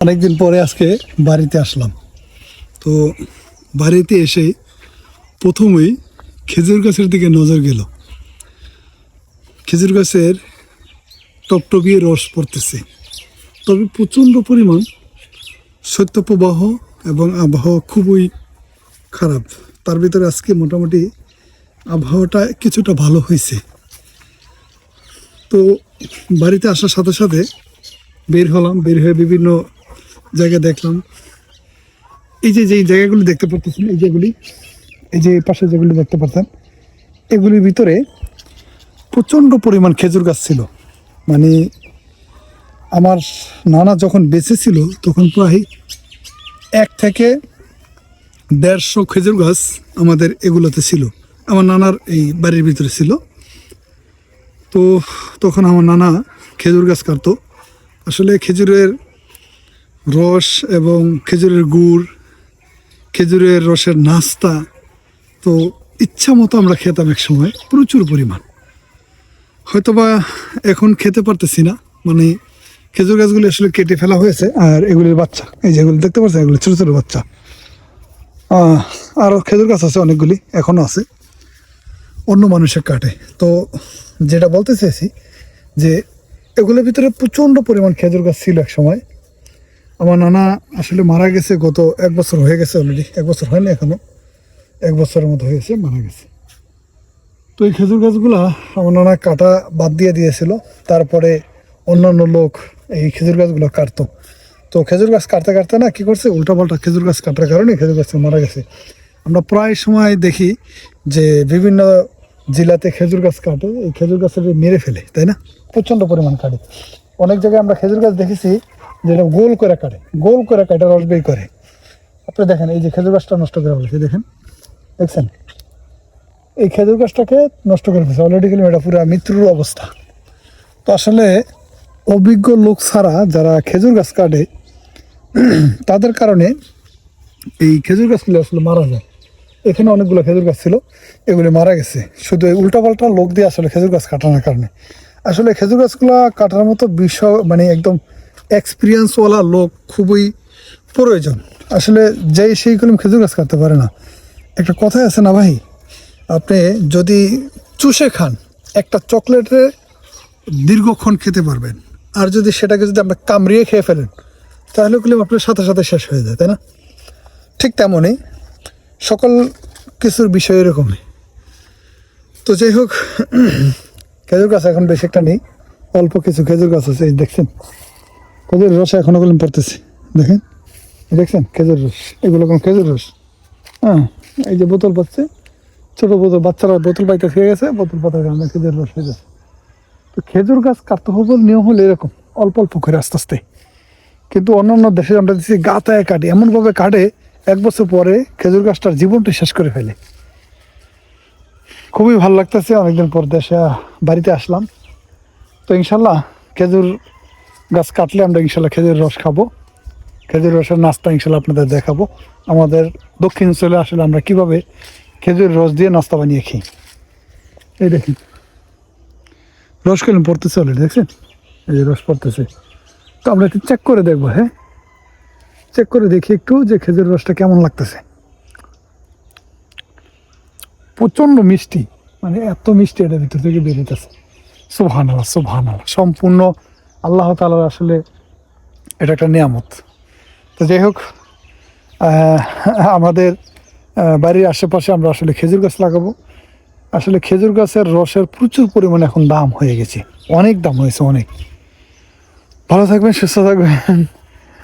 অনেকদিন পরে আজকে বাড়িতে আসলাম। তো বাড়িতে এসে প্রথমেই খেজুর গাছের দিকে নজর গেল। খেজুর গাছের টপটপিয়ে রস পড়তেছে। তবে প্রচণ্ড পরিমাণ শৈত্যপ্রবাহ এবং আবহাওয়া খুবই খারাপ। তার ভিতরে আজকে মোটামুটি আবহাওয়াটা কিছুটা ভালো হয়েছে। তো বাড়িতে আসার সাথে সাথে বের হলাম। বের হয়ে বিভিন্ন জায়গা দেখলাম। এই যে যেই জায়গাগুলি দেখতে পারতেছেন, এই যেগুলি এই যে পাশে যেগুলি দেখতে পারতেন, এগুলির ভিতরে প্রচণ্ড পরিমাণ খেজুর গাছ ছিল। মানে আমার নানা যখন বেঁচে ছিল তখন প্রায় এক থেকে দেড়শো খেজুর গাছ আমাদের এগুলোতে ছিল। আমার নানার এই বাড়ির ভিতরে ছিল। তো তখন আমার নানা খেজুর গাছ কাটতো। আসলে খেজুরের রস এবং খেজুরের গুড়, খেজুরের রসের নাস্তা, তো ইচ্ছা মতো আমরা খেতাম এক সময়, প্রচুর পরিমাণ। হয়তোবা এখন খেতে পারতেছি না মানে খেজুর গাছগুলি আসলে কেটে ফেলা হয়েছে, আর এগুলির বাচ্চা, এই যেগুলি দেখতে পাচ্ছেন, এগুলি ছোটো ছোটো বাচ্চা। আরও খেজুর গাছ আছে অনেকগুলি এখনও আছে, অন্য মানুষের কাটে। তো যেটা বলতে চেয়েছি যে এগুলোর ভিতরে প্রচণ্ড পরিমাণ খেজুর গাছ ছিল এক সময় আমার নানা আসলে মারা গেছে গত এক বছর হয়ে গেছে অলরেডি এক বছর হয়নি এখনও। এক বছরের মতো হয়েছে, মারা গেছে। তো এই খেজুর গাছগুলা আমার নানা কাটা বাদ দিয়ে দিয়েছিল। তারপরে অন্যান্য লোক এই খেজুর গাছগুলো কাটতো। তো খেজুর গাছ কাটতে কাটতে না কি করছে? উল্টাপাল্টা খেজুর গাছ কাটার কারণে খেজুর গাছ মারা গেছে। আমরা প্রায় সময় দেখি যে বিভিন্ন জেলাতে খেজুর গাছ কাটে। এই খেজুর গাছের মেরে ফেলে, তাই না? প্রচণ্ড পরিমাণ কাটে। অনেক জায়গায় আমরা খেজুর গাছ দেখেছি যেটা গোল করে কাটে, গোল করে কাটে রস বের করে। আপনি দেখেন, এই যে খেজুর গাছটা নষ্ট করে বলেছে দেখেন। দেখছেন? এই খেজুর গাছটাকে নষ্ট করে ফেলছে। অলরেডি কিন্তু এটা পুরো মৃত্যুর অবস্থা। তো আসলে অভিজ্ঞ লোক ছাড়া যারা খেজুর গাছ কাটে, তাদের কারণে এই খেজুর গাছগুলো আসলে মারা যায়। এখানে অনেকগুলো খেজুর গাছ ছিল, এগুলি মারা গেছে। শুধু এই উল্টাপাল্টা লোক দিয়ে আসলে খেজুর গাছ কাটানোর কারণে। আসলে খেজুর গাছগুলো কাটার মতো বিষয় মানে একদম এক্সপিরিয়েন্সওয়ালা লোক খুবই প্রয়োজন। আসলে যেই সেই কলম খেজুর গাছ কাটতে পারে না। একটা কথাই আছে না ভাই, আপনি যদি চুষে খান, একটা চকলেটে দীর্ঘক্ষণ খেতে পারবেন। আর যদি সেটাকে যদি আপনি কামড়িয়ে খেয়ে ফেলেন, তাহলে কলিম আপনার সাথে সাথে শেষ হয়ে যায়, তাই না? ঠিক তেমনই সকল কিছুর বিষয় এরকমই। তো যাই হোক, খেজুর গাছ এখন বেশি একটা নেই, অল্প কিছু খেজুর গাছ আছে দেখছেন। খেজুর রস এখনও কলম পড়তেছে। দেখেন দেখছেন, খেজুর রস, এগুলো কোন খেজুর রস। হ্যাঁ এই যে বোতল পাচ্ছে, ছোট বোতল, বাচ্চারা বোতল পাইতে খেয়ে গেছে, বোতল পাতার কারণে খেজুর রস হয়ে যাচ্ছে তো খেজুর গাছ কাটতে হবে, নিয়ম হলো এরকম, অল্প অল্প করে আস্তে আস্তে। কিন্তু অন্যান্য দেশে আমরা দেখছি গাতায় কাটে, এমনভাবে কাটে, এক বছর পরে খেজুর গাছটার জীবনটা শেষ করে ফেলে। খুবই ভালো লাগতেছে, অনেকদিন পর দেশে, বাড়িতে আসলাম। তো ইনশাল্লাহ খেজুর গাছ কাটলে আমরা ইনশাল্লাহ খেজুর রস খাব। খেজুর রসের নাস্তা ইনশাল্লাহ আপনাদের দেখাবো। আমাদের দক্ষিণ অঞ্চলে আসলে আমরা কীভাবে খেজুর রস দিয়ে নাস্তা বানিয়ে খাই এই দেখুন। রস কেন পড়তেছে অলরেডি দেখছেন? এই যে রস পড়তেছে। তো আমরা একটু চেক করে দেখব হ্যাঁ? চেক করে দেখি একটু যে খেজুর রসটা কেমন লাগতেছে। প্রচণ্ড মিষ্টি। মানে এত মিষ্টি এটা ভিতর থেকে বেরিয়েছে সোভান আল্লাহ সোভান আল্লাহ সম্পূর্ণ আল্লাহ তালার আসলে এটা একটা নিয়ামত। তো যাই হোক আমাদের বাড়ির আশেপাশে আমরা আসলে খেজুর গাছ লাগাবো। আসলে খেজুর গাছের রসের প্রচুর পরিমাণে এখন দাম হয়ে গেছে। অনেক দাম হয়েছে, অনেক। ভালো থাকবেন, সুস্থ থাকবেন।